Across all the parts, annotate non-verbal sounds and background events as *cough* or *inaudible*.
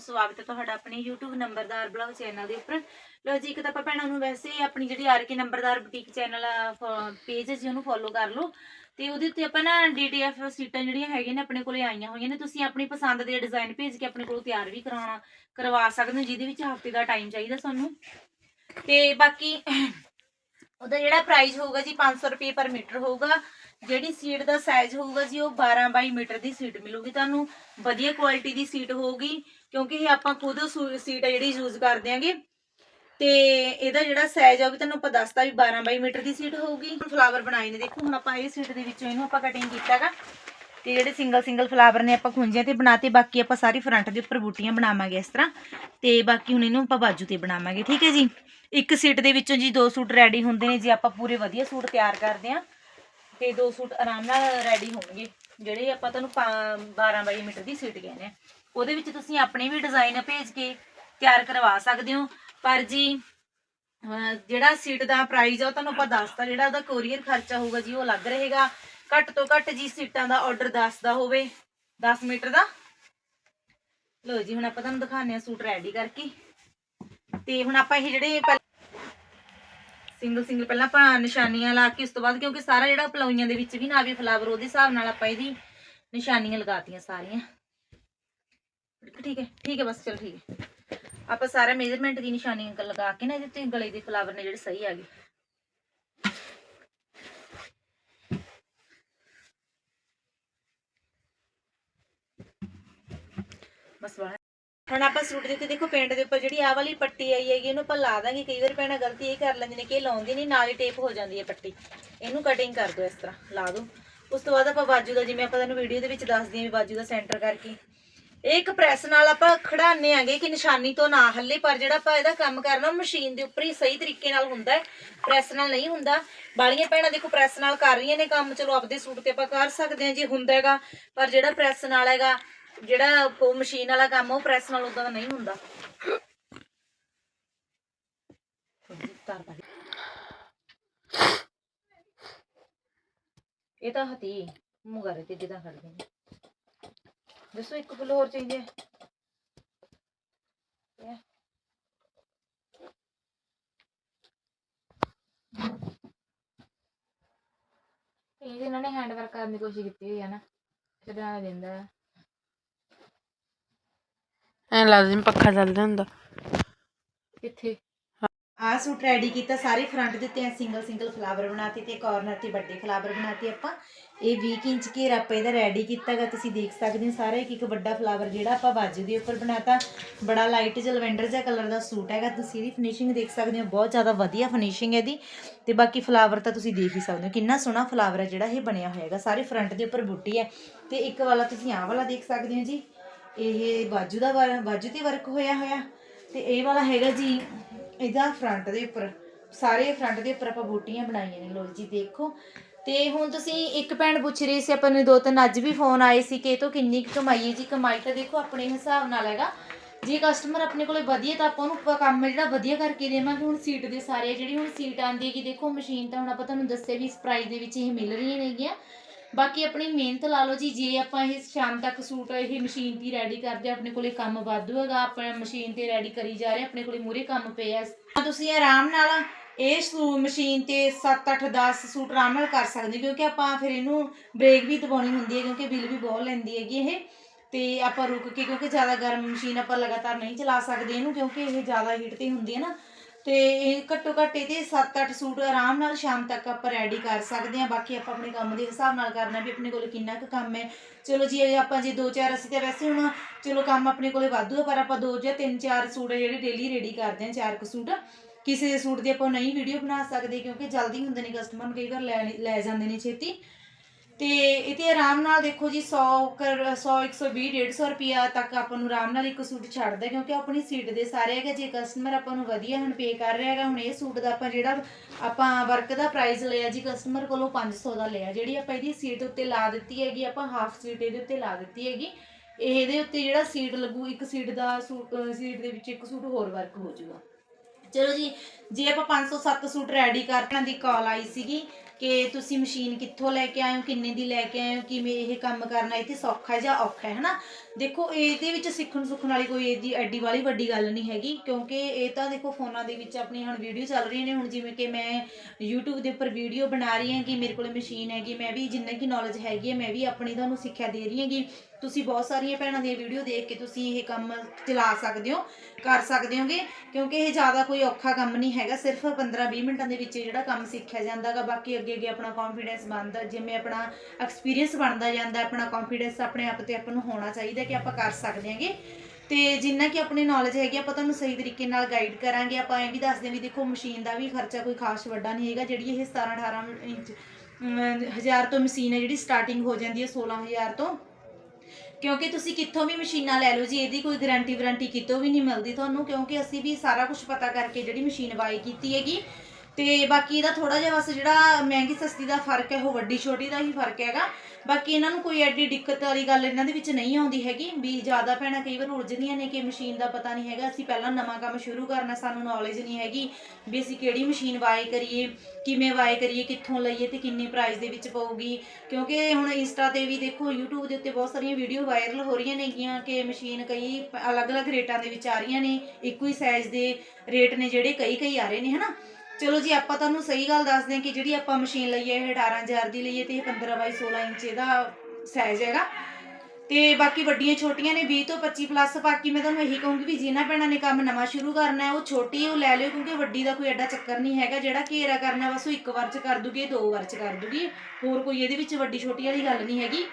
ਸਵਾਗਤ ਹੈ ਤੁਹਾਡਾ ਆਪਣੇ YouTube ਨੰਬਰਦਾਰ ਬਲੌਗ ਚੈਨਲ ਦੇ ਉੱਪਰ। ਲੋ ਜੀ, ਇੱਕ ਤਾਂ ਆਪਾਂ ਭੈਣਾਂ ਨੂੰ ਵੈਸੇ ਆਪਣੀ ਜਿਹੜੀ ਆਰ ਨੰਬਰਦਾਰ ਬੁਟੀਕ ਚੈਨਲ ਪੇਜ ਜੀ, ਉਹਨੂੰ ਫੋਲੋ ਕਰ ਲਓ। ਤੇ ਉਹਦੇ ਉੱਤੇ ਆਪਾਂ ਨਾ DTF ਸੀਟਾਂ ਜਿਹੜੀਆਂ ਹੈਗੀਆਂ ਨੇ ਆਪਣੇ ਕੋਲੇ ਆਈਆਂ ਹੋਈਆਂ ਨੇ। ਤੁਸੀਂ ਆਪਣੀ ਪਸੰਦ ਦੇ ਡਿਜ਼ਾਈਨ ਭੇਜ ਕੇ ਆਪਣੇ ਕੋਲੋਂ ਤਿਆਰ ਵੀ ਕਰਾਉਣਾ, ਕਰਵਾ ਸਕਦੇ ਹੋ, ਜਿਹਦੇ ਵਿੱਚ ਹਫ਼ਤੇ ਦਾ ਟਾਈਮ ਚਾਹੀਦਾ ਸਾਨੂੰ। ਤੇ ਬਾਕੀ *clears throat* ਉਹਦਾ ਜਿਹੜਾ ਪ੍ਰਾਈਸ ਹੋਊਗਾ ਜੀ 500 ਰੁਪਏ ਪਰ ਮੀਟਰ ਹੋਊਗਾ। ਜਿਹੜੀ ਸੀਟ ਦਾ ਸਾਈਜ਼ ਹੋਊਗਾ ਜੀ, ਉਹ 12 ਬਾਈ ਮੀਟਰ ਦੀ ਸੀਟ ਮਿਲੂਗੀ ਤੁਹਾਨੂੰ। ਵਧੀਆ ਕੁਆਲਿਟੀ ਦੀ ਸੀਟ ਹੋਊਗੀ। ਕਿਉਂਕਿ ਇਹ ਆਪਾਂ ਖੁਦ ਸੀਟ ਹੈ ਜਿਹੜੀ ਯੂਜ਼ ਕਰਦੇ ਆਂਗੇ। ਤੇ ਇਹਦਾ ਜਿਹੜਾ ਸਾਈਜ਼ ਆ ਉਹ ਵੀ ਤੁਹਾਨੂੰ ਆਪਾਂ ਦੱਸਤਾ ਵੀ 12 ਬਾਈ ਮੀਟਰ ਦੀ ਸੀਟ ਹੋਊਗੀ। ਫਲਾਵਰ ਬਣਾਏ ਨੇ, ਦੇਖੋ ਹੁਣ ਆਪਾਂ ਇਹ ਸੀਟ ਦੇ ਵਿੱਚੋਂ ਇਹਨੂੰ ਆਪਾਂ ਕਟਿੰਗ ਕੀਤਾਗਾ ਤੇ ਜਿਹੜੇ ਸਿੰਗਲ ਸਿੰਗਲ ਫਲਾਵਰ ਨੇ ਆਪਾਂ ਖੁੰਝਿਆਂ ਤੇ ਬਣਾਤੇ, ਬਾਕੀ ਆਪਾਂ ਸਾਰੀ ਫਰੰਟ ਦੇ ਉੱਪਰ ਬੂਟੀਆਂ ਬਣਾਵਾਂਗੇ ਇਸ ਤਰ੍ਹਾਂ। ਤੇ ਬਾਕੀ ਹੁਣ ਇਹਨੂੰ ਆਪਾਂ ਬਾਜੂ ਤੇ ਬਣਾਵਾਂਗੇ, ਠੀਕ ਹੈ ਜੀ? ਇੱਕ ਸੀਟ ਦੇ ਵਿੱਚੋਂ ਜੀ ਦੋ ਸੂਟ ਰੈਡੀ ਹੁੰਦੇ ਨੇ, ਜੀ ਆਪਾਂ ਪੂਰੇ ਵਧੀਆ ਸੂਟ ਤਿਆਰ ਕਰਦੇ ਆਂ, ਤੇ ਦੋ ਸੂਟ ਆਰਾਮ ਨਾਲ ਰੈਡੀ ਹੋਣਗੇ। ਜਿਹੜੇ ਆਪਾਂ ਤੁਹਾਨੂੰ 12 ਬਾਈ ਮੀਟਰ ਦੀ ਸੀਟ ਕਹਿੰਦੇ ਆ, ਉਹਦੇ ਵਿੱਚ ਤੁਸੀਂ ਆਪਣੇ ਵੀ ਡਿਜ਼ਾਈਨ ਭੇਜ ਕੇ ਤਿਆਰ ਕਰਵਾ ਸਕਦੇ ਹੋ। ਪਰ ਜੀ ਜਿਹੜਾ ਸੀਟ ਦਾ ਪ੍ਰਾਈਸ ਆ ਉਹ ਤੁਹਾਨੂੰ ਆਪਾਂ ਦੱਸਤਾ, ਜਿਹੜਾ ਉਹਦਾ ਕੋਰੀਅਰ ਖਰਚਾ ਹੋਊਗਾ ਜੀ, ਉਹ ਅਲੱਗ ਰਹੇਗਾ। ਘੱਟ ਤੋਂ ਘੱਟ ਜੀ ਸੀਟਾਂ ਦਾ ਆਰਡਰ 10 ਦਾ ਹੋਵੇ 10 ਮੀਟਰ ਦਾ। ਲੋ ਜੀ, ਹੁਣ ਆਪਾਂ ਤੁਹਾਨੂੰ ਦਿਖਾਉਂਦੇ ਆ ਸੂਟ ਰੈਡੀ ਕਰਕੇ। ਤੇ ਹੁਣ ਆਪਾਂ ਇਹ ਜਿਹੜੇ ਸਿੰਗਲ ਸਿੰਗਲ ਪਹਿਲਾਂ ਆਪਾਂ ਨਿਸ਼ਾਨੀਆਂ ਲਾ ਕੇ ਉਸ ਤੋਂ ਬਾਅਦ, ਕਿਉਂਕਿ ਸਾਰਾ ਜਿਹੜਾ ਪਲਾਈਆਂ ਦੇ ਵਿੱਚ ਵੀ ਨਾ ਆਵੇ ਫਲਾਵਰ ਉਹਦੇ ਹਿਸਾਬ ਨਾਲ ਆਪਾਂ ਇਹਦੀ ਨਿਸ਼ਾਨੀਆਂ ਲਗਾਤੀਆਂ ਸਾਰੀਆਂ। ਠੀਕ ਹੈ ਠੀਕ ਹੈ, ਬਸ ਚਲ ਠੀਕ ਹੈ। ਆਪਾਂ ਸਾਰਾ ਮੇਜ਼ਰਮੈਂਟ ਦੀ ਨਿਸ਼ਾਨੀਆਂ ਲਗਾ ਕੇ ਨਾ ਇਹਦੇ ਤੇ ਗਲੇ ਦੇ ਫਲਾਵਰ ਨੇ ਜਿਹੜੇ ਸਹੀ ਆ ਗਏ। ਬਸ ਵਾਹ। ਹੁਣ ਆਪਾਂ ਸੂਟ ਦੇ ਉੱਤੇ ਦੇਖੋ ਪਿੰਡ ਦੇ ਉੱਪਰ ਜਿਹੜੀ ਆਹ ਵਾਲੀ ਪੱਟੀ ਆਈ ਹੈਗੀ, ਇਹਨੂੰ ਆਪਾਂ ਲਾ ਦਾਂਗੇ। ਕਈ ਵਾਰ ਭੈਣਾਂ ਗਲਤੀ ਇਹ ਕਰ ਲੈਂਦੇ ਨੇ ਕਿ ਇਹ ਲਾਉਂਦੀ ਨਹੀਂ, ਨਾਲ ਹੀ ਟੇਪ ਹੋ ਜਾਂਦੀ ਹੈ ਪੱਟੀ। ਇਹਨੂੰ ਕਟਿੰਗ ਕਰ ਦਿਓ ਇਸ ਤਰ੍ਹਾਂ, ਲਾ ਦਿਓ। ਉਸ ਤੋਂ ਬਾਅਦ ਆਪਾਂ ਬਾਜੂ ਦਾ, ਜਿਵੇਂ ਆਪਾਂ ਤੁਹਾਨੂੰ ਵੀਡੀਓ ਦੇ ਵਿੱਚ ਦੱਸਦੇ ਹਾਂ ਵੀ ਬਾਜੂ ਦਾ ਸੈਂਟਰ ਕਰਕੇ। ਇਹ ਇੱਕ ਪ੍ਰੈਸ ਨਾਲ ਆਪਾਂ ਖੜਾਉਂਦੇ ਆਂਗੇ ਕਿ ਨਿਸ਼ਾਨੀ ਤੋਂ ਨਾ ਹੱਲੇ, ਪਰ ਜਿਹੜਾ ਆਪਾਂ ਇਹਦਾ ਕੰਮ ਕਰਨਾ ਮਸ਼ੀਨ ਦੇ ਉੱਪਰ ਹੀ ਸਹੀ ਤਰੀਕੇ ਨਾਲ ਹੁੰਦਾ ਹੈ। ਪ੍ਰੈਸ ਨਾਲ ਨਹੀਂ ਹੁੰਦਾ। ਬਾਲੀਆਂ ਭੈਣਾਂ ਦੇਖੋ ਪ੍ਰੈਸ ਨਾਲ ਕਰ ਰਹੀਆਂ ਨੇ ਕੰਮ। ਚਲੋ ਆਪਦੇ ਸੂਟ ਤੇ ਆਪਾਂ ਕਰ ਸਕਦੇ ਹਾਂ ਜੇ ਹੁੰਦਾ ਹੈਗਾ, ਪਰ ਜਿਹੜਾ ਪ੍ਰੈਸ ਨਾਲ ਹੈਗਾ ਜਿਹੜਾ ਉਹ ਮਸ਼ੀਨ ਵਾਲਾ ਕੰਮ ਉਹ ਪ੍ਰੈਸ ਨਾਲ ਉਦਾਂ ਦਾ ਨਹੀਂ ਹੁੰਦਾ। ਇਹ ਤਾਂ ਹਤੀ ਮੁਗਾਰੇ ਤੇ ਜਿੱਦਾਂ ਖੜਦੇ ਨੇ ਦੱਸੋ, ਇੱਕ ਫੁੱਲ ਹੋਰ ਚਾਹੀਦੇ ਆ? ਇਹ। ਇਹਨਾਂ ਨੇ ਹੈਂਡ ਵਰਕ ਕਰਨ ਦੀ ਕੋਸ਼ਿਸ਼ ਕੀਤੀ ਹੋਈ ਹੈ ਨਾ ਛਡਾਣਾ ਦਿੰਦਾ। ਐ ਜਿਵੇਂ ਪੱਖਾ ਚੱਲਦਾ ਹੁੰਦਾ। ਕਿੱਥੇ? ਆ ਸੂਟ ਰੈਡੀ ਕੀਤਾ ਸਾਰੇ ਫਰੰਟ ਦੇ ਉੱਤੇ ਸਿੰਗਲ ਸਿੰਗਲ ਫਲਾਵਰ ਬਣਾਤੇ ਤੇ ਕਾਰਨਰ ਤੇ ਵੱਡੇ ਫਲਾਵਰ ਬਣਾਤੇ ਆਪਾਂ। ਇਹ 20 ਇੰਚ ਘੇਰਾ ਆਪਾਂ ਇਹਦਾ ਰੈਡੀ ਕੀਤਾਗਾ ਤੁਸੀਂ ਦੇਖ ਸਕਦੇ ਹੋ ਸਾਰਾ ਇੱਕ ਇੱਕ ਵੱਡਾ ਫਲਾਵਰ ਜਿਹੜਾ ਆਪਾਂ ਬਾਜੂ ਦੇ ਉੱਪਰ ਬਣਾਤਾ। ਬੜਾ ਲਾਈਟ ਜਿਹਾ ਲਵੈਂਡਰ ਜਿਹਾ ਕਲਰ ਦਾ ਸੂਟ ਹੈਗਾ ਤੁਸੀਂ ਇਹਦੀ ਫਿਨਿਸ਼ਿੰਗ ਦੇਖ ਸਕਦੇ ਹੋ ਬਹੁਤ ਜ਼ਿਆਦਾ ਵਧੀਆ ਫਿਨਿਸ਼ਿੰਗ ਹੈ ਇਹਦੀ। ਤੇ ਬਾਕੀ ਫਲਾਵਰ ਤਾਂ ਤੁਸੀਂ ਦੇਖ ਹੀ ਸਕਦੇ ਹੋ ਕਿੰਨਾ ਸੋਹਣਾ ਫਲਾਵਰ ਹੈ ਜਿਹੜਾ ਇਹ ਬਣਿਆ ਹੋਇਆ ਹੈਗਾ ਸਾਰੇ ਫਰੰਟ ਦੇ ਉੱਪਰ ਬੂਟੀ ਹੈ। ਤੇ ਇੱਕ ਵਾਲਾ ਤੁਸੀਂ ਆਹ ਵਾਲਾ ਦੇਖ ਸਕਦੇ ਹੋ ਜੀ। ਇਹ ਬਾਜੂ ਦਾ ਬਾਜੂ ਤੇ ਵਰਕ ਹੋਇਆ ਹੋਇਆ। ਤੇ ਇਹ ਵਾਲਾ ਹੈਗਾ ਜੀ, ਇਹਦਾ ਫਰੰਟ ਦੇ ਉੱਪਰ। ਸਾਰੇ ਫਰੰਟ ਦੇ ਉੱਪਰ ਆਪਾਂ ਬੂਟੀਆਂ ਬਣਾਈਆਂ ਨੇ ਲੋ ਜੀ, ਦੇਖੋ। ਤੇ ਹੁਣ ਤੁਸੀਂ ਇੱਕ ਭੈਣ ਪੁੱਛ ਰਹੀ ਸੀ, ਆਪਾਂ ਨੂੰ ਦੋ ਤਿੰਨ ਅੱਜ ਵੀ ਫੋਨ ਆਏ ਸੀ ਕਿ ਇਹ ਤੋਂ ਕਿੰਨੀ ਕੁ ਕਮਾਈ ਹੈ ਜੀ? ਕਮਾਈ ਤਾਂ ਦੇਖੋ ਆਪਣੇ ਹਿਸਾਬ ਨਾਲ ਹੈਗਾ। ਜੇ ਕਸਟਮਰ ਆਪਣੇ ਕੋਲੇ ਵਧੀਆ ਤਾਂ ਆਪਾਂ ਉਹਨੂੰ ਕੰਮ ਜਿਹੜਾ ਵਧੀਆ ਕਰਕੇ ਦੇਵਾਂਗੇ। ਹੁਣ ਸੀਟ ਦੇ ਸਾਰੇ ਜਿਹੜੀ ਹੁਣ ਸੀਟ ਆਂਦੀ ਹੈਗੀ, ਦੇਖੋ ਮਸ਼ੀਨ ਤਾਂ ਹੁਣ ਆਪਾਂ ਤੁਹਾਨੂੰ ਦੱਸਿਆ ਵੀ ਇਸ ਪ੍ਰਾਈਸ ਦੇ ਵਿੱਚ ਇਹ ਮਿਲ ਰਹੀਆਂ ਨੇਗੀਆਂ। ਬਾਕੀ ਆਪਣੀ ਮਿਹਨਤ ਲਾ ਲਓ ਜੀ, ਜੇ ਆਪਾਂ ਇਹ ਸ਼ਾਮ ਤੱਕ ਸੂਟ, ਇਹ ਮਸ਼ੀਨ ਦੀ ਰੈਡੀ ਕਰਦੇ ਆਪਣੇ ਕੋਲੇ ਕੰਮ ਵਾਧੂ ਹੈਗਾ, ਆਪਾਂ ਮਸ਼ੀਨ ਤੇ ਰੈਡੀ ਕਰੀ ਜਾ ਰਹੇ ਆਪਣੇ ਕੋਲੇ ਮੂਰੇ ਕੰਮ ਪਏ ਆ ਤੁਸੀਂ ਆਰਾਮ ਨਾਲ ਇਹ ਸੂ, ਮਸ਼ੀਨ ਤੇ 7 8 10 ਸੂਟ ਆਰਾਮ ਨਾਲ ਕਰ ਸਕਦੇ ਹੋ, ਕਿਉਂਕਿ ਆਪਾਂ ਫਿਰ ਇਹਨੂੰ ਬ੍ਰੇਕ ਵੀ ਦਬਾਉਣੀ ਹੁੰਦੀ ਹੈ, ਕਿਉਂਕਿ ਬਿੱਲ ਵੀ ਬਹੁਤ ਲੈਂਦੀ ਹੈਗੀ ਇਹ। ਤੇ ਆਪਾਂ ਰੁਕ ਕੇ, ਕਿਉਂਕਿ ਜ਼ਿਆਦਾ ਗਰਮ ਮਸ਼ੀਨ ਆਪਾਂ ਲਗਾਤਾਰ ਨਹੀਂ ਚਲਾ ਸਕਦੇ ਇਹਨੂੰ, ਕਿਉਂਕਿ ਇਹ ਜ਼ਿਆਦਾ ਹੀਟ ਤੇ ਹੁੰਦੀ ਹੈ ਨਾ ਤੇ ਇਹ ਘੱਟੋ ਘੱਟ ਇਹਦੇ 7-8 ਸੂਟ ਆਰਾਮ ਨਾਲ ਸ਼ਾਮ ਤੱਕ ਆਪਾਂ ਰੈਡੀ ਕਰ ਸਕਦੇ ਹਾਂ। ਬਾਕੀ ਆਪਾਂ ਆਪਣੇ ਕੰਮ ਦੇ ਹਿਸਾਬ ਨਾਲ ਕਰਨਾ ਵੀ ਆਪਣੇ ਕੋਲ ਕਿੰਨਾ ਕੁ ਕੰਮ ਹੈ। ਚਲੋ ਜੀ, ਇਹ ਆਪਾਂ ਜੇ 2-4 ਅਸੀਂ ਤਾਂ ਵੈਸੇ ਹੁਣ ਚਲੋ ਕੰਮ ਆਪਣੇ ਕੋਲੇ ਵਾਧੂ ਆ, ਪਰ ਆਪਾਂ 2 ਜਾਂ 3-4 ਸੂਟ ਜਿਹੜੇ ਡੇਲੀ ਰੈਡੀ ਕਰਦੇ ਹਾਂ, ਚਾਰ ਕੁ ਸੂਟ। ਕਿਸੇ ਸੂਟ ਦੀ ਆਪਾਂ ਨਹੀਂ ਵੀਡੀਓ ਬਣਾ ਸਕਦੇ, ਕਿਉਂਕਿ ਜਲਦੀ ਹੁੰਦੇ ਨੇ ਕਸਟਮਰ ਨੂੰ ਕਈ ਵਾਰ ਲੈ ਲੈ ਜਾਂਦੇ ਨੇ ਛੇਤੀ। ਤੇ ਇਤੇ ਆਰਾਮ ਨਾਲ ਦੇਖੋ ਜੀ 100 ਕਰ 100 120 150 ਰੁਪਿਆ ਤੱਕ ਆਪਾਂ ਨੂੰ ਆਰਾਮ ਨਾਲ ਇੱਕ ਸੂਟ ਛੱਡਦਾ ਕਿਉਂਕਿ ਆਪਣੀ ਸੀਟ ਦੇ ਸਾਰੇ ਹੈਗੇ, ਜੇ ਕਸਟਮਰ ਆਪਾਂ ਨੂੰ ਵਧੀਆ ਹੁਣ ਪੇ ਕਰ ਰਿਹਾ ਹੈਗਾ, ਹੁਣ ਇਹ ਸੂਟ ਦਾ ਆਪਾਂ ਜਿਹੜਾ ਆਪਾਂ ਵਰਕ ਦਾ ਪ੍ਰਾਈਸ ਲਿਆ ਜੀ ਕਸਟਮਰ ਕੋਲੋਂ 500 ਦਾ ਲਿਆ, ਜਿਹੜੀ ਆਪਾਂ ਇਹਦੀ ਸੀਟ ਉੱਤੇ ਲਾ ਦਿੱਤੀ ਹੈਗੀ, ਆਪਾਂ ਹਾਫ ਸੀਟ ਇਹਦੇ ਉੱਤੇ ਲਾ ਦਿੱਤੀ ਹੈਗੀ, ਇਹਦੇ ਉੱਤੇ ਜਿਹੜਾ ਸੀਟ ਲੱਗੂ, ਇੱਕ ਸੀਟ ਦਾ ਸੂਟ ਸੀਟ ਦੇ ਵਿੱਚ ਇੱਕ ਸੂਟ ਹੋਰ ਵਰਕ ਹੋ ਜਾਊਗਾ। ਚਲੋ ਜੀ, ਜੇ ਆਪਾਂ 500 7 ਸੂਟ ਰੈਡੀ ਕਰਨ ਦੀ ਕਾਲ ਆਈ ਸੀਗੀ ਕਿ ਤੁਸੀਂ ਮਸ਼ੀਨ ਕਿੱਥੋਂ ਲੈ ਕੇ ਆਏ ਹੋ, ਕਿੰਨੇ ਦੀ ਲੈ ਕੇ ਆਏ ਹੋ, ਕਿਵੇਂ ਇਹ ਕੰਮ ਕਰਨਾ ਇੱਥੇ ਸੌਖਾ ਜਾਂ ਔਖਾ ਹੈ, ਹਨਾ? ਦੇਖੋ, ਇਹਦੇ ਵਿੱਚ ਸਿੱਖਣ ਸੁੱਖਣ ਵਾਲੀ ਕੋਈ ਇਹਦੀ ਐਡੀ ਵਾਲੀ ਵੱਡੀ ਗੱਲ ਨਹੀਂ ਹੈਗੀ, ਕਿਉਂਕਿ ਇਹ ਤਾਂ ਦੇਖੋ ਫੋਨਾਂ ਦੇ ਵਿੱਚ ਆਪਣੀ ਹੁਣ ਵੀਡੀਓ ਚੱਲ ਰਹੀਆਂ ਨੇ, ਹੁਣ ਜਿਵੇਂ ਕਿ ਮੈਂ YouTube ਦੇ ਉੱਪਰ ਵੀਡੀਓ ਬਣਾ ਰਹੀ ਹਾਂ ਕਿ ਮੇਰੇ ਕੋਲ ਮਸ਼ੀਨ ਹੈਗੀ, ਮੈਂ ਵੀ ਜਿੰਨਾ ਕਿ ਨੌਲੇਜ ਹੈਗੀ ਹੈ, ਮੈਂ ਵੀ ਆਪਣੀ ਤੁਹਾਨੂੰ ਸਿੱਖਿਆ ਦੇ ਰਹੀ ਹਾਂਗੀ। ਤੁਸੀਂ ਬਹੁਤ ਸਾਰੀਆਂ ਭੈਣਾਂ ਦੀਆਂ ਵੀਡੀਓ ਦੇਖ ਕੇ ਤੁਸੀਂ ਇਹ ਕੰਮ ਚਲਾ ਸਕਦੇ ਹੋ, ਕਰ ਸਕਦੇ ਹੋਗੇ, ਕਿਉਂਕਿ ਇਹ ਜ਼ਿਆਦਾ ਕੋਈ ਔਖਾ ਕੰਮ ਨਹੀਂ ਹੈਗਾ, ਸਿਰਫ 15-20 ਮਿੰਟਾਂ ਦੇ ਵਿੱਚ ਜਿਹੜਾ ਕੰਮ ਸਿੱਖਿਆ ਜਾਂਦਾਗਾ ਬਾਕੀ ਅੱਗੇ ਅੱਗੇ ਆਪਣਾ ਕੌਨਫੀਡੈਂਸ ਬਣਦਾ, ਜਿਵੇਂ ਆਪਣਾ ਐਕਸਪੀਰੀਅੰਸ ਬਣਦਾ ਜਾਂਦਾ, ਆਪਣਾ ਕੌਨਫੀਡੈਂਸ ਆਪਣੇ ਆਪ ਤੇ ਆਪਾਂ ਨੂੰ ਹੋਣਾ ਚਾਹੀਦਾ ਕਿ ਆਪਾਂ ਕਰ ਸਕਦੇ ਹਾਂਗੇ। ਤੇ ਜਿੰਨਾ ਕਿ ਆਪਣੀ ਨੌਲੇਜ ਹੈਗੀ, ਆਪਾਂ ਤੁਹਾਨੂੰ ਸਹੀ ਤਰੀਕੇ ਨਾਲ ਗਾਈਡ ਕਰਾਂਗੇ, ਆਪਾਂ ਇਹ ਵੀ ਦੱਸਦੇ ਹਾਂ ਵੀ ਦੇਖੋ ਮਸ਼ੀਨ ਦਾ ਵੀ ਖਰਚਾ ਕੋਈ ਖਾਸ ਵੱਡਾ ਨਹੀਂ ਹੈਗਾ, ਜਿਹੜੀ ਇਹ 17 18 ਇੰਚ ਹਜ਼ਾਰ ਤੋਂ ਮਸ਼ੀਨ ਹੈ, ਜਿਹੜੀ ਸਟਾਰਟਿੰਗ ਹੋ ਜਾਂਦੀ ਹੈ 16000 ਤੋਂ ਕਿਉਂਕਿ ਤੁਸੀਂ ਕਿੱਥੋਂ ਵੀ ਮਸ਼ੀਨਾਂ ਲੈ ਲਓ ਜੀ, ਇਹਦੀ ਕੋਈ ਗਾਰੰਟੀ ਵਾਰੰਟੀ ਕਿਤੋਂ ਵੀ ਨਹੀਂ ਮਿਲਦੀ ਤੁਹਾਨੂੰ, ਕਿਉਂਕਿ ਅਸੀਂ ਵੀ ਸਾਰਾ ਕੁਝ ਪਤਾ ਕਰਕੇ ਜਿਹੜੀ ਮਸ਼ੀਨ ਬਾਈ ਕੀਤੀ ਹੈਗੀ ਤੇ ਬਾਕੀ ਇਹਦਾ ਥੋੜਾ ਜਿਹਾ ਬਸ ਜਿਹੜਾ ਮਹਿੰਗੀ ਸਸਤੀ ਦਾ ਫ਼ਰਕ ਹੈ, ਉਹ ਵੱਡੀ ਛੋਟੀ ਦਾ ਹੀ ਫ਼ਰਕ ਹੈਗਾ। ਬਾਕੀ ਇਹਨਾਂ ਨੂੰ ਕੋਈ ਐਡੀ ਦਿੱਕਤ ਵਾਲੀ ਗੱਲ ਇਹਨਾਂ ਦੇ ਵਿੱਚ ਨਹੀਂ ਆਉਂਦੀ ਹੈਗੀ। ਵੀ ਜ਼ਿਆਦਾ ਭੈਣਾਂ ਕਈ ਵਾਰ ਉਲਝਦੀਆਂ ਨੇ ਕਿ ਮਸ਼ੀਨ ਦਾ ਪਤਾ ਨਹੀਂ ਹੈਗਾ। ਅਸੀਂ ਪਹਿਲਾਂ ਨਵਾਂ ਕੰਮ ਸ਼ੁਰੂ ਕਰਨਾ ਸਾਨੂੰ ਨੌਲੇਜ ਨਹੀਂ ਹੈਗੀ ਵੀ ਅਸੀਂ ਕਿਹੜੀ ਮਸ਼ੀਨ ਵਾਏ ਕਰੀਏ, ਕਿਵੇਂ ਵਾਏ ਕਰੀਏ, ਕਿੱਥੋਂ ਲਈਏ ਤੇ ਕਿੰਨੀ ਪ੍ਰਾਈਸ ਦੇ ਵਿੱਚ ਪਊਗੀ। ਕਿਉਂਕਿ ਹੁਣ ਇੰਸਟਾ ਤੇ ਵੀ ਦੇਖੋ, YouTube ਦੇ ਉੱਤੇ ਬਹੁਤ ਸਾਰੀਆਂ ਵੀਡੀਓ ਵਾਇਰਲ ਹੋ ਰਹੀਆਂ ਨੇਗੀਆਂ ਕਿ ਮਸ਼ੀਨ ਕਈ ਅਲੱਗ-ਅਲੱਗ ਰੇਟਾਂ ਦੇ ਵਿੱਚ ਆ ਰਹੀਆਂ ਨੇ। ਇੱਕੋ ਹੀ ਸਾਈਜ਼ ਦੇ ਰੇਟ ਨੇ ਜਿਹੜੇ ਕਈ ਕਈ ਆ ਰਹੇ ਨੇ, ਹਨਾ? ਚਲੋ ਜੀ, ਆਪਾਂ ਤੁਹਾਨੂੰ ਸਹੀ ਗੱਲ ਦੱਸਦੇ ਹਾਂ ਕਿ ਜਿਹੜੀ ਆਪਾਂ ਮਸ਼ੀਨ ਲਈ ਹੈ ਇਹ 18000 ਦੀ ਲਈ ਹੈ ਤੇ ਇਹ 15 ਬਾਈ 16 ਇੰਚ ਇਹਦਾ ਸਾਈਜ਼ ਹੈਗਾ। ਤੇ ਬਾਕੀ ਵੱਡੀਆਂ ਛੋਟੀਆਂ ਨੇ 20 ਤੋਂ 25 ਪਲੱਸ ਬਾਕੀ ਮੈਂ ਤੁਹਾਨੂੰ ਇਹੀ ਕਹੂੰਗੀ ਵੀ ਜਿਨ੍ਹਾਂ ਭੈਣਾਂ ਨੇ ਕੰਮ ਨਵਾਂ ਸ਼ੁਰੂ ਕਰਨਾ ਹੈ, ਉਹ ਛੋਟੀ ਉਹ ਲੈ ਲਿਓ ਕਿਉਂਕਿ ਵੱਡੀ ਦਾ ਕੋਈ ਐਡਾ ਚੱਕਰ ਨਹੀਂ ਹੈਗਾ, ਜਿਹੜਾ ਘੇਰਾ ਕਰਨਾ ਬਸ ਉਹ ਇੱਕ ਵਾਰ ਚ ਕਰ ਦੂਗੀ, ਦੋ ਵਾਰ ਚ ਕਰ ਦੂਗੀ, ਹੋਰ ਕੋਈ ਇਹਦੇ ਵਿੱਚ ਵੱਡੀ ਛੋਟੀ ਵਾਲੀ ਗੱਲ ਨਹੀਂ ਹੈਗੀ।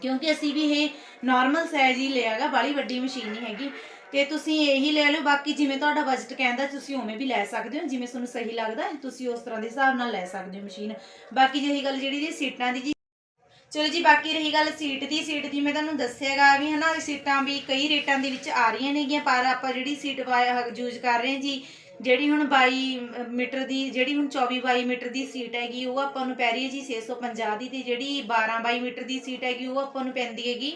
ਕਿਉਂਕਿ ਅਸੀਂ ਵੀ ਇਹ ਨਾਰਮਲ ਸਾਈਜ਼ ਹੀ ਲਿਆਗਾ ਬਾਲੀ ਵੱਡੀ ਮਸ਼ੀਨ ਨਹੀਂ ਹੈਗੀ। ਤੇ ਤੁਸੀਂ ਇਹੀ ਲੈ ਲਓ, ਬਾਕੀ ਜਿਵੇਂ ਤੁਹਾਡਾ ਬਜਟ ਕਹਿੰਦਾ, ਤੁਸੀਂ ਉਵੇਂ ਵੀ ਲੈ ਸਕਦੇ ਹੋ, ਜਿਵੇਂ ਤੁਹਾਨੂੰ ਸਹੀ ਲੱਗਦਾ, ਤੁਸੀਂ ਉਸ ਤਰ੍ਹਾਂ ਦੇ ਹਿਸਾਬ ਨਾਲ ਲੈ ਸਕਦੇ ਹੋ ਮਸ਼ੀਨ ਬਾਕੀ ਜਿਹੀ ਗੱਲ ਜਿਹੜੀ ਜੀ ਸੀਟਾਂ ਦੀ ਜੀ ਚਲੋ ਜੀ, ਬਾਕੀ ਰਹੀ ਗੱਲ ਸੀਟ ਦੀ ਸੀਟ ਦੀ ਮੈਂ ਤੁਹਾਨੂੰ ਦੱਸਿਆਗਾ ਵੀ ਹਨਾ, ਸੀਟਾਂ ਵੀ ਕਈ ਰੇਟਾਂ ਦੇ ਵਿੱਚ ਆ ਰਹੀਆਂ ਨੇਗੀਆਂ, ਪਰ ਆਪਾਂ ਜਿਹੜੀ ਸੀਟ ਯੂਜ਼ ਕਰ ਰਹੇ ਹਾਂ ਜੀ, ਜਿਹੜੀ ਹੁਣ 22 ਮੀਟਰ ਦੀ, ਜਿਹੜੀ ਹੁਣ 24 22 ਮੀਟਰ ਦੀ ਸੀਟ ਹੈਗੀ, ਉਹ ਆਪਾਂ ਨੂੰ ਪੈ ਰਹੀ ਹੈ ਜੀ 650 ਦੀ, ਤੇ ਜਿਹੜੀ 12 22 ਮੀਟਰ ਦੀ ਸੀਟ ਹੈਗੀ, ਉਹ ਆਪਾਂ ਨੂੰ ਪੈਂਦੀ ਹੈਗੀ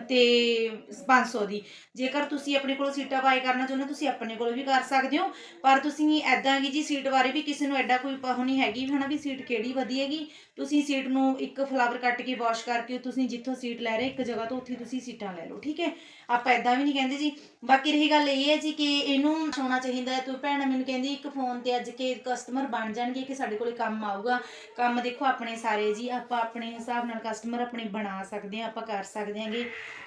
ਤੇ 500 ਦੀ। ਜੇਕਰ ਤੁਸੀਂ ਆਪਣੇ ਕੋਲ ਸੀਟਾਂ ਬਾਏ ਕਰਨਾ ਚਾਹੁੰਦੇ ਹੋ, ਤੁਸੀਂ ਆਪਣੇ ਕੋਲ ਵੀ ਕਰ ਸਕਦੇ ਹੋ। ਪਰ ਤੁਸੀਂ ਐਦਾਂ ਕੀ ਜੀ, ਸੀਟ ਬਾਰੇ ਵੀ ਕਿਸੇ ਨੂੰ ਐਡਾ ਕੋਈ ਪਹੁ ਨਹੀਂ ਹੈਗੀ ਵੀ ਹਨਾ ਵੀ ਸੀਟ ਕਿਹੜੀ ਵਧੀਏਗੀ ਤੁਸੀਂ ਸੀਟ ਨੂੰ ਇੱਕ ਫਲਾਵਰ ਕੱਟ ਕੇ ਵਾਸ਼ ਕਰਕੇ ਤੁਸੀਂ ਜਿੱਥੋਂ ਸੀਟ ਲੈ ਰਹੇ ਇੱਕ ਜਗ੍ਹਾ ਤੋਂ ਉੱਥੇ ਤੁਸੀਂ ਸੀਟਾਂ ਲੈ ਲਓ, ਠੀਕ ਹੈ? ਆਪਾਂ ਐਦਾਂ ਵੀ ਨਹੀਂ ਕਹਿੰਦੇ ਜੀ। ਬਾਕੀ ਰਹੀ ਗੱਲ ਇਹ ਹੈ ਜੀ ਕਿ ਇਹਨੂੰ ਹੋਣਾ ਚਾਹੀਦਾ ਹੈ। ਤੂੰ ਭੈਣ ਮੈਨੂੰ ਕਹਿੰਦੀ ਇੱਕ ਫੋਨ ਤੇ ਅੱਜ ਕੇ ਕਸਟਮਰ ਬਣ ਜਾਣਗੇ ਕਿ ਸਾਡੇ ਕੋਲੇ ਕੰਮ ਆਊਗਾ। ਕੰਮ ਦੇਖੋ ਆਪਣੇ ਸਾਰੇ ਜੀ। ਆਪਾਂ ਆਪਣੇ ਹਿਸਾਬ ਨਾਲ ਕਸਟਮਰ ਆਪਣੇ ਬਣਾ ਸਕਦੇ ਹਾਂ, ਆਪਾਂ ਕਰ ਸਕਦੇ ਹਾਂਗੇ।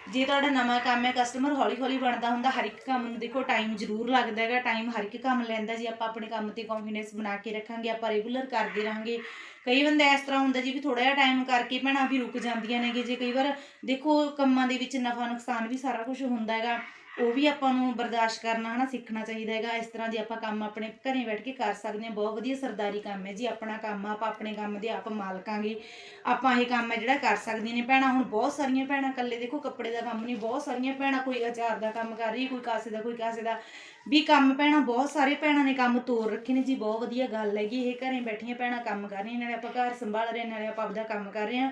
ਜੇ ਤੁਹਾਡਾ ਨਵਾਂ ਕੰਮ ਹੈ ਕਸਟਮਰ ਹੌਲੀ ਹੌਲੀ ਬਣਦਾ ਹੁੰਦਾ। ਹਰ ਇੱਕ ਕੰਮ ਨੂੰ ਦੇਖੋ ਟਾਈਮ ਜ਼ਰੂਰ ਲੱਗਦਾ ਹੈਗਾ। ਟਾਈਮ ਹਰ ਇੱਕ ਕੰਮ ਲੈਂਦਾ ਜੀ। ਆਪਾਂ ਆਪਣੇ ਕੰਮ ਤੇ ਕੌਨਫੀਡੈਂਸ ਬਣਾ ਕੇ ਰੱਖਾਂਗੇ। ਆਪਾਂ ਰੈਗੂਲਰ ਕਰਦੇ ਰਹਾਂਗੇ। ਕਈ ਬੰਦੇ ਇਸ ਤਰ੍ਹਾਂ ਹੁੰਦਾ ਜੀ ਵੀ ਥੋੜਾ ਜਿਹਾ ਟਾਈਮ ਕਰਕੇ ਭੈਣਾਂ ਵੀ ਰੁਕ ਜਾਂਦੀਆਂ ਨੇਗੇ, ਜੇ ਕਈ ਵਾਰ ਦੇਖੋ ਕੰਮਾਂ ਦੇ ਵਿੱਚ ਨਫਾ ਨੁਕਸਾਨ ਵੀ ਸਾਰਾ ਕੁਝ ਹੁੰਦਾ ਹੈਗਾ। ਉਹ ਵੀ ਆਪਾਂ ਨੂੰ ਬਰਦਾਸ਼ਤ ਕਰਨਾ ਹਨਾ, ਸਿੱਖਣਾ ਚਾਹੀਦਾ ਹੈਗਾ। ਇਸ ਤਰ੍ਹਾਂ ਜੇ ਆਪਾਂ ਕੰਮ ਆਪਣੇ ਘਰੇ ਬੈਠ ਕੇ ਕਰ ਸਕਦੇ ਹਾਂ। ਬਹੁਤ ਵਧੀਆ ਸਰਦਾਰੀ ਕੰਮ ਹੈ ਜੀ। ਆਪਣਾ ਕੰਮ, ਆਪਾਂ ਆਪਣੇ ਕੰਮ ਦੇ ਆਪ ਮਾਲਕਾਂਗੇ ਆਪਾਂ ਇਹ ਕੰਮ ਹੈ ਜਿਹੜਾ ਕਰ ਸਕਦੀਆਂ ਨੇ। ਭੈਣਾਂ, ਹੁਣ ਬਹੁਤ ਸਾਰੀਆਂ ਭੈਣਾਂ, ਇਕੱਲੇ ਦੇਖੋ, ਕੱਪੜੇ ਦਾ ਕੰਮ ਨਹੀਂ। ਬਹੁਤ ਸਾਰੀਆਂ ਭੈਣਾਂ ਕੋਈ ਅਚਾਰ ਦਾ ਕੰਮ ਕਰ ਰਹੀ, ਕੋਈ ਕਾਸੇ ਦਾ, ਕੋਈ ਕਾਸੇ ਦਾ। ਵੀ ਕੰਮ ਭੈਣਾਂ, ਬਹੁਤ ਸਾਰੇ ਭੈਣਾਂ ਨੇ ਕੰਮ ਤੋਰ ਰੱਖੇ ਨੇ ਜੀ। ਬਹੁਤ ਵਧੀਆ ਗੱਲ ਹੈਗੀ। ਇਹ ਘਰੇ ਬੈਠੀਆਂ ਭੈਣਾਂ ਕੰਮ ਕਰ ਰਹੀਆਂ। ਨਾਲੇ ਆਪਾਂ ਘਰ ਸੰਭਾਲ ਰਹੇ, ਨਾਲੇ ਆਪਾਂ ਆਪਦਾ ਕੰਮ ਕਰ ਰਹੇ ਹਾਂ।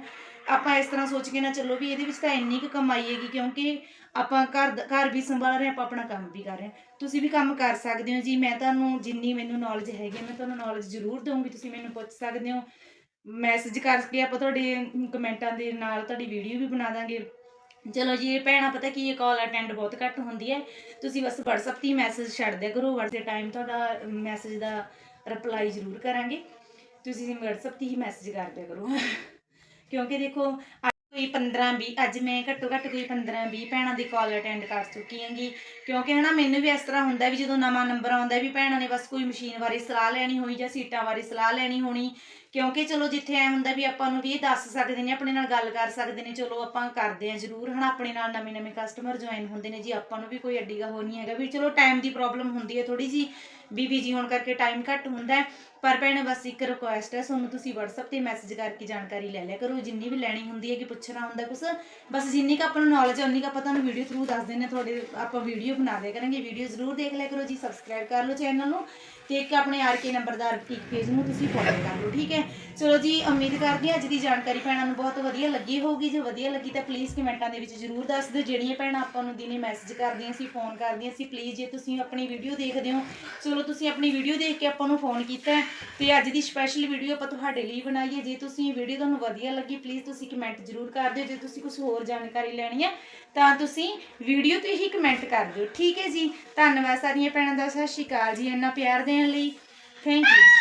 ਆਪਾਂ ਇਸ ਤਰ੍ਹਾਂ ਸੋਚ ਕੇ ਨਾ ਚੱਲੋ ਵੀ ਇਹਦੇ ਵਿੱਚ ਤਾਂ ਇੰਨੀ ਕੁ ਕਮਾਈ ਹੈਗੀ, ਕਿਉਂਕਿ ਆਪਾਂ ਘਰ ਦਾ- ਘਰ ਵੀ ਸੰਭਾਲ ਰਹੇ ਹਾਂ ਆਪਾਂ ਆਪਣਾ ਕੰਮ ਵੀ ਕਰ ਰਹੇ ਤੁਸੀਂ ਵੀ ਕੰਮ ਕਰ ਸਕਦੇ ਹੋ ਜੀ। ਮੈਂ ਤੁਹਾਨੂੰ ਜਿੰਨੀ ਮੈਨੂੰ ਨੌਲੇਜ ਹੈਗੀ ਹੈ, ਮੈਂ ਤੁਹਾਨੂੰ ਨੌਲੇਜ ਜ਼ਰੂਰ ਦਊਂਗੀ। ਤੁਸੀਂ ਮੈਨੂੰ ਪੁੱਛ ਸਕਦੇ ਹੋ ਮੈਸੇਜ ਕਰਕੇ ਆਪਾਂ ਤੁਹਾਡੇ ਕਮੈਂਟਾਂ ਦੇ ਨਾਲ ਤੁਹਾਡੀ ਵੀਡੀਓ ਵੀ ਬਣਾ ਦਾਂਗੇ। ਚਲੋ ਜੀ ਇਹ ਭੈਣਾਂ ਪਤਾ ਕੀ ਇਹ ਕਾਲ ਅਟੈਂਡ ਬਹੁਤ ਘੱਟ ਹੁੰਦੀ ਹੈ। ਤੁਸੀਂ ਬਸ WhatsApp ਤੇ ਮੈਸੇਜ ਛੱਡ ਦਿਆ ਕਰੋ। WhatsApp ਟਾਈਮ ਤੁਹਾਡਾ ਮੈਸੇਜ ਦਾ ਰਿਪਲਾਈ ਜ਼ਰੂਰ ਕਰਾਂਗੇ। ਤੁਸੀਂ WhatsApp ਤੇ ਹੀ ਮੈਸੇਜ ਕਰ ਦਿਆ ਕਰੋ। ਕਿਉਂਕਿ ਦੇਖੋ ਕੋਈ 15 20 ਅੱਜ ਮੈਂ ਘੱਟੋ ਘੱਟ ਕੋਈ 15 20 ਭੈਣਾਂ ਦੀ ਕਾਲ ਅਟੈਂਡ ਕਰ ਚੁੱਕੀ ਹਾਂਗੀ। ਕਿਉਂਕਿ ਹਨਾ ਮੈਨੂੰ ਵੀ ਇਸ ਤਰ੍ਹਾਂ ਹੁੰਦਾ ਵੀ ਜਦੋਂ ਨਵਾਂ ਨੰਬਰ ਆਉਂਦਾ ਵੀ ਭੈਣਾਂ ਨੇ ਬਸ ਕੋਈ ਮਸ਼ੀਨ ਬਾਰੇ ਸਲਾਹ ਲੈਣੀ ਹੋਈ ਜਾਂ ਸੀਟਾਂ ਬਾਰੇ ਸਲਾਹ ਲੈਣੀ ਹੋਣੀ ਕਿਉਂਕਿ ਚਲੋ ਜਿੱਥੇ ਐ ਹੁੰਦਾ ਵੀ ਆਪਾਂ ਨੂੰ ਵੀ ਇਹ ਦੱਸ ਸਕਦੇ ਨੇ, ਆਪਣੇ ਨਾਲ ਗੱਲ ਕਰ ਸਕਦੇ ਨੇ, ਚਲੋ ਆਪਾਂ ਕਰਦੇ ਆ ਜ਼ਰੂਰ, ਹਨਾ, ਆਪਣੇ ਨਾਲ ਨਵੇਂ ਨਵੇਂ ਕਸਟਮਰ ਜੁਆਇਨ ਹੁੰਦੇ ਨੇ ਜੀ, ਆਪਾਂ ਨੂੰ ਵੀ ਕੋਈ ਐਡੀ ਗਾ ਹੋ ਨਹੀਂ ਹੈਗਾ ਵੀ ਚਲੋ ਟਾਈਮ ਦੀ ਪ੍ਰੋਬਲਮ ਹੁੰਦੀ ਹੈ ਥੋੜੀ ਜੀ ਬੀਬੀ ਜੀ ਹੋਣ ਕਰਕੇ ਟਾਈਮ ਘੱਟ ਹੁੰਦਾ ਪਰ ਭੈਣੇ ਬਸ ਇੱਕ ਰਿਕੁਐਸਟ ਹੈ ਤੁਹਾਨੂੰ ਤੁਸੀਂ WhatsApp ਤੇ ਮੈਸੇਜ ਕਰਕੇ ਜਾਣਕਾਰੀ ਲੈ ਲਿਆ ਕਰੋ, ਜਿੰਨੀ ਵੀ ਲੈਣੀ ਹੁੰਦੀ ਹੈ ਕਿ ਪੁੱਛਣਾ ਹੁੰਦਾ ਕੁਛ, ਬਸ ਜਿੰਨੀ ਕ ਆਪਾਂ ਨੂੰ ਨੌਲੇਜ ਹੈ, ਉਨੀ ਕ ਆਪਾਂ ਤੁਹਾਨੂੰ ਵੀਡੀਓ ਥਰੂ ਦੱਸ ਦਿੰਦੇ ਤੁਹਾਡੇ ਆਪਾਂ ਵੀਡੀਓ ਬਣਾ ਦਿਆ ਕਰਾਂਗੇ ਵੀਡੀਓ ਜ਼ਰੂਰ ਦੇਖ ਲਿਆ ਕਰੋ ਜੀ ਸਬਸਕ੍ਰਾਈਬ ਕਰ ਲਓ ਚੈਨਲ ਨੂੰ, ਤੇ ਇੱਕ ਆਪਣੇ ਆਰ ਕੇ ਨੰਬਰਦਾਰ ਬੁਟੀਕ ਪੇਜ ਨੂੰ ਤੁਸੀਂ ਫੋਲੋ ਕਰ ਲਓ, ਠੀਕ ਹੈ? ਚਲੋ ਜੀ, ਉਮੀਦ ਕਰਦੀ ਹਾਂ ਅੱਜ ਦੀ ਜਾਣਕਾਰੀ ਭੈਣਾਂ ਨੂੰ ਬਹੁਤ ਵਧੀਆ ਲੱਗੀ ਹੋਊਗੀ। ਜੇ ਵਧੀਆ ਲੱਗੀ ਤਾਂ ਪਲੀਜ਼ ਕਮੈਂਟਾਂ ਦੇ ਵਿੱਚ ਜਰੂਰ ਦੱਸ ਦਿਓ। ਜਿਹੜੀਆਂ ਭੈਣਾਂ ਆਪਾਂ ਨੂੰ ਦਿਨੇ ਮੈਸੇਜ ਕਰਦੀਆਂ ਸੀ ਫੋਨ ਕਰਦੀਆਂ ਸੀ ਪਲੀਜ਼ ਜੇ ਤੁਸੀਂ ਆਪਣੀ ਵੀਡੀਓ ਦੇਖਦੇ ਹੋ, ਚਲੋ ਤੁਸੀਂ ਆਪਣੀ ਵੀਡੀਓ ਦੇਖ ਕੇ ਆਪਾਂ ਨੂੰ ਫੋਨ ਕੀਤਾ ਹੈ। ਤੇ ਅੱਜ ਦੀ ਸਪੈਸ਼ਲ ਵੀਡੀਓ ਆਪਾਂ ਤੁਹਾਡੇ ਲਈ ਬਣਾਈ ਹੈ। ਜੇ ਤੁਸੀਂ ਵੀਡੀਓ ਤੁਹਾਨੂੰ ਵਧੀਆ ਲੱਗੀ ਪਲੀਜ਼ ਤੁਸੀਂ ਕਮੈਂਟ ਜਰੂਰ ਕਰ ਦਿਓ। ਜੇ ਤੁਸੀਂ ਕੁਝ ਹੋਰ ਜਾਣਕਾਰੀ ਲੈਣੀ ਹੈ, ਤਾਂ ਤੁਸੀਂ ਵੀਡੀਓ ਤੇ ਹੀ ਕਮੈਂਟ ਕਰ ਦਿਓ। ਠੀਕ ਹੈ ਜੀ। ਧੰਨਵਾਦ ਸਾਰੀਆਂ ਭੈਣਾਂ ਦਾ। ਸਤਿ ਸ਼੍ਰੀ ਅਕਾਲ ਜੀ। ਇੰਨਾ ਪਿਆਰ ਦੇਣ ਲਈ। Thank you